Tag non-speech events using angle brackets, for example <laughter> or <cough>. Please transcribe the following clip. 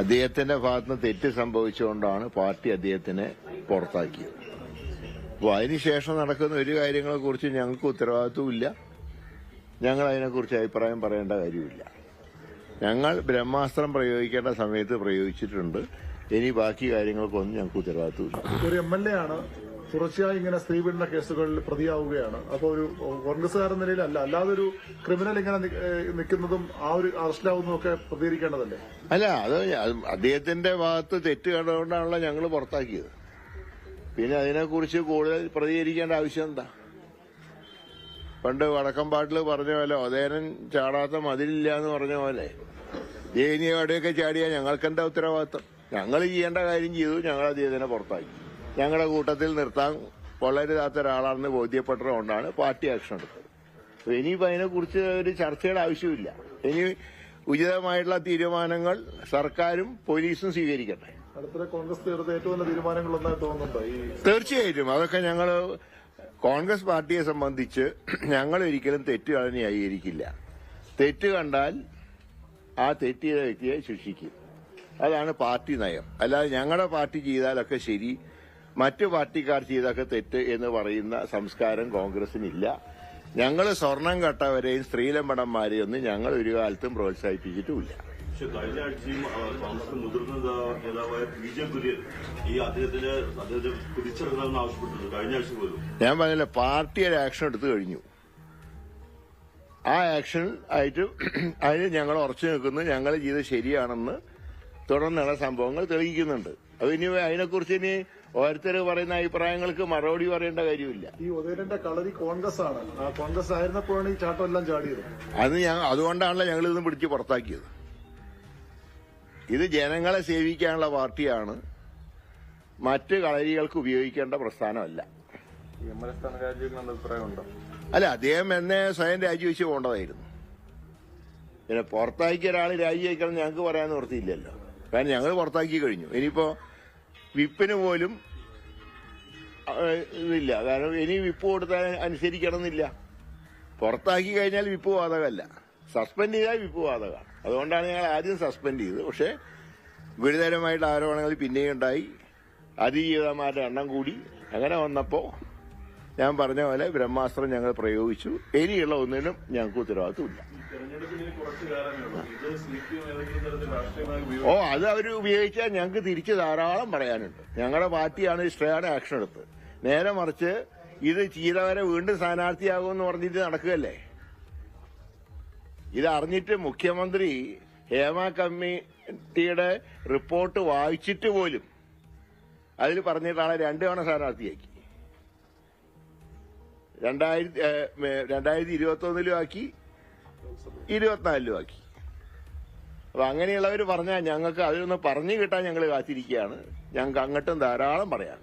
അദ്ദേഹത്തിന്റെ ഭാഗത്തുനിന്ന് തെറ്റ് സംഭവിച്ചുകൊണ്ടാണ് പാർട്ടി അദ്ദേഹത്തിനെ പുറത്താക്കിയത്. അപ്പോൾ അതിനുശേഷം നടക്കുന്ന ഒരു കാര്യങ്ങളെക്കുറിച്ച് ഞങ്ങൾക്ക് ഉത്തരവാദിത്വമില്ല ഞങ്ങൾ അതിനെക്കുറിച്ച് അഭിപ്രായം പറയേണ്ട കാര്യമില്ല ഞങ്ങൾ ബ്രഹ്മാസ്ത്രം പ്രയോഗിക്കേണ്ട സമയത്ത് പ്രയോഗിച്ചിട്ടുണ്ട്. ഇനി ബാക്കി കാര്യങ്ങൾക്കൊന്നും ഞങ്ങൾക്ക് ഉത്തരവാദിത്വമില്ല ഒരു എം എൽ എ ആണ് തുടർച്ചയായി ഇങ്ങനെ സ്ത്രീപീഡന കേസുകളിൽ പ്രതിയാവുകയാണ്. അപ്പോൾ ഒരു കോൺഗ്രസ്സുകാരൻ നിലയിലല്ല അല്ലാതെ ഒരു ക്രിമിനൽ ഇങ്ങനെ നിൽക്കുന്നതും ആ ഒരു അറസ്റ്റിലാവുന്നതും ഒക്കെ പ്രതികരിക്കേണ്ടതല്ലേ? അല്ല അത് അദ്ദേഹത്തിന്റെ ഭാഗത്ത് തെറ്റ് കണ്ടുകൊണ്ടാണല്ലോ ഞങ്ങൾ പുറത്താക്കിയത്. പിന്നെ അതിനെക്കുറിച്ച് കൂടുതൽ പ്രതികരിക്കേണ്ട ആവശ്യം എന്താ? പണ്ട് വടക്കമ്പാട്ടിൽ പറഞ്ഞ പോലെ ഒതേനൻ ചാടാത്ത മതിലില്ല എന്ന് പറഞ്ഞ പോലെ ദേനിയോടെയൊക്കെ ചാടിയാൽ ഞങ്ങൾക്കെന്താ ഉത്തരവാദിത്വം? ഞങ്ങൾ ചെയ്യേണ്ട കാര്യം ചെയ്തു ഞങ്ങൾ അദ്ദേഹത്തിനെ പുറത്താക്കി. ഞങ്ങളുടെ കൂട്ടത്തിൽ നിർത്താൻ വളരുതാത്ത ഒരാളാണെന്ന് ബോധ്യപ്പെട്ടതുകൊണ്ടാണ് പാർട്ടി ആക്ഷൻ എടുത്തത്. അപ്പൊ ഇനിയിപ്പോ അതിനെക്കുറിച്ച് ഒരു ചർച്ചയുടെ ആവശ്യമില്ല. ഇനി ഉചിതമായിട്ടുള്ള തീരുമാനങ്ങൾ സർക്കാരും പോലീസും സ്വീകരിക്കട്ടെ. തീർച്ചയായിട്ടും. അതൊക്കെ ഞങ്ങൾ കോൺഗ്രസ് പാർട്ടിയെ സംബന്ധിച്ച് ഞങ്ങൾ ഒരിക്കലും തെറ്റ് ന്യായീകരിക്കില്ല തെറ്റ് കണ്ടാൽ ആ തെറ്റ് ചെയ്ത വ്യക്തിയെ ശിക്ഷിക്കും. അതാണ് പാർട്ടി നയം. അല്ലാതെ ഞങ്ങളുടെ പാർട്ടി ചെയ്താലൊക്കെ ശരി മറ്റു പാർട്ടിക്കാർ ചെയ്തൊക്കെ തെറ്റ് എന്ന് പറയുന്ന സംസ്കാരം കോൺഗ്രസിനില്ല. ഞങ്ങൾ സ്വർണം കട്ടവരെയും സ്ത്രീലമ്പടന്മാരെയും ഒന്നും ഞങ്ങൾ ഒരു കാലത്തും പ്രോത്സാഹിപ്പിച്ചിട്ടുമില്ല. പക്ഷെ കഴിഞ്ഞ ആഴ്ചയും ആ, കോൺഗ്രസ് മുതിർന്ന നേതാവായ പി ജെ കുര്യൻ ഈ അദ്ദേഹത്തിന് അദ്ദേഹത്തെ തിരിച്ചെടുക്കണമെന്ന് ആവശ്യപ്പെട്ടിട്ടുണ്ട്. കഴിഞ്ഞ ആഴ്ച പോലും. ഞാൻ പറഞ്ഞില്ല പാർട്ടി ഒരു ആക്ഷൻ എടുത്തു കഴിഞ്ഞു. ആ ആക്ഷൻ ആയിട്ട് <clears throat> അതിന് ഞങ്ങൾ ഉറച്ചു നിൽക്കുന്നു. ഞങ്ങൾ ചെയ്ത് ശരിയാണെന്ന് തുടർന്നുള്ള സംഭവങ്ങൾ തെളിയിക്കുന്നുണ്ട്. അത് ഇനി അതിനെക്കുറിച്ച് ഇനി ഓരോരുത്തർ പറയുന്ന അഭിപ്രായങ്ങൾക്ക് മറുപടി പറയേണ്ട കാര്യമില്ല. ഈ ഉദയനന്റെ കളരി കോൺഗ്രസ് ആണ് ആ കോൺഗ്രസ് ആയിരുന്നപ്പോഴാണ് ഈ ചാട്ടം എല്ലാം ചാടിയത്. അത് ഞാൻ അതുകൊണ്ടാണല്ലോ ഞങ്ങൾ ഇതൊന്നും പിടിച്ച് പുറത്താക്കിയത്. ഇത് ജനങ്ങളെ സേവിക്കാനുള്ള പാർട്ടിയാണ്. മറ്റ് കളരികൾക്ക് ഉപയോഗിക്കേണ്ട പ്രസ്ഥാനമല്ല. അല്ല അദ്ദേഹം എന്നെ സ്വയം രാജിവെച്ച് പോകേണ്ടതായിരുന്നു. പിന്നെ പുറത്താക്കിയ ഒരാൾ രാജിവെക്കണം ഞങ്ങൾക്ക് പറയാൻ നിവൃത്തിയില്ലല്ലോ. കാരണം ഞങ്ങൾ പുറത്താക്കി കഴിഞ്ഞു. ഇനിയിപ്പോ വിപ്പിന് പോലും ഇതില്ല. കാരണം ഇനി വിപ്പ് കൊടുത്താൽ അനുസരിക്കണം എന്നില്ല പുറത്താക്കി കഴിഞ്ഞാൽ വിപ്പ് ബാധകമല്ല സസ്പെൻഡ് ചെയ്താൽ വിപ്പ് ബാധകമാണ് അതുകൊണ്ടാണ് ഞങ്ങൾ ആദ്യം സസ്പെൻഡ് ചെയ്തത്. പക്ഷേ ഗുരുതരമായിട്ട് ആരോപണങ്ങൾ പിന്നെയും ഉണ്ടായി അതിജീവിതന്മാരുടെ എണ്ണം കൂടി. അങ്ങനെ വന്നപ്പോൾ ഞാൻ പറഞ്ഞ പോലെ ബ്രഹ്മാസ്ത്രം ഞങ്ങൾ പ്രയോഗിച്ചു. ഇനിയുള്ള ഒന്നിനും ഞങ്ങൾക്ക് രാഷ്ട്രീയമായി ഓ അത് അവർ ഉപയോഗിച്ചാൽ ഞങ്ങൾക്ക് തിരിച്ച് ധാരാളം പറയാനുണ്ട്. ഞങ്ങളുടെ പാർട്ടിയാണ് ഇഷ്ടയാണ് ആക്ഷൻ എടുത്ത് നേരെ മറിച്ച് ഇത് ചീരവരെ വീണ്ടും സ്ഥാനാർത്ഥിയാകുമെന്ന് പറഞ്ഞിട്ട് നടക്കുകയല്ലേ? ഇത് അറിഞ്ഞിട്ട് മുഖ്യമന്ത്രി ഹേമ കമ്മിറ്റിയുടെ റിപ്പോർട്ട് വായിച്ചിട്ട് പോലും അതിൽ പറഞ്ഞിട്ടാണ് രണ്ടു തവണ സ്ഥാനാർത്ഥിയാക്കി. രണ്ടായിരത്തി രണ്ടായിരത്തി ഇരുപത്തി ഒന്നിലും ആക്കി ഇരുപത്തിനാലിലും ആക്കി. അപ്പൊ അങ്ങനെയുള്ളവർ പറഞ്ഞാൽ ഞങ്ങൾക്ക് അതിലൊന്ന് പറഞ്ഞു കിട്ടാൻ ഞങ്ങൾ കാത്തിരിക്കുകയാണ്. ഞങ്ങൾക്ക് അങ്ങോട്ടും ധാരാളം പറയാം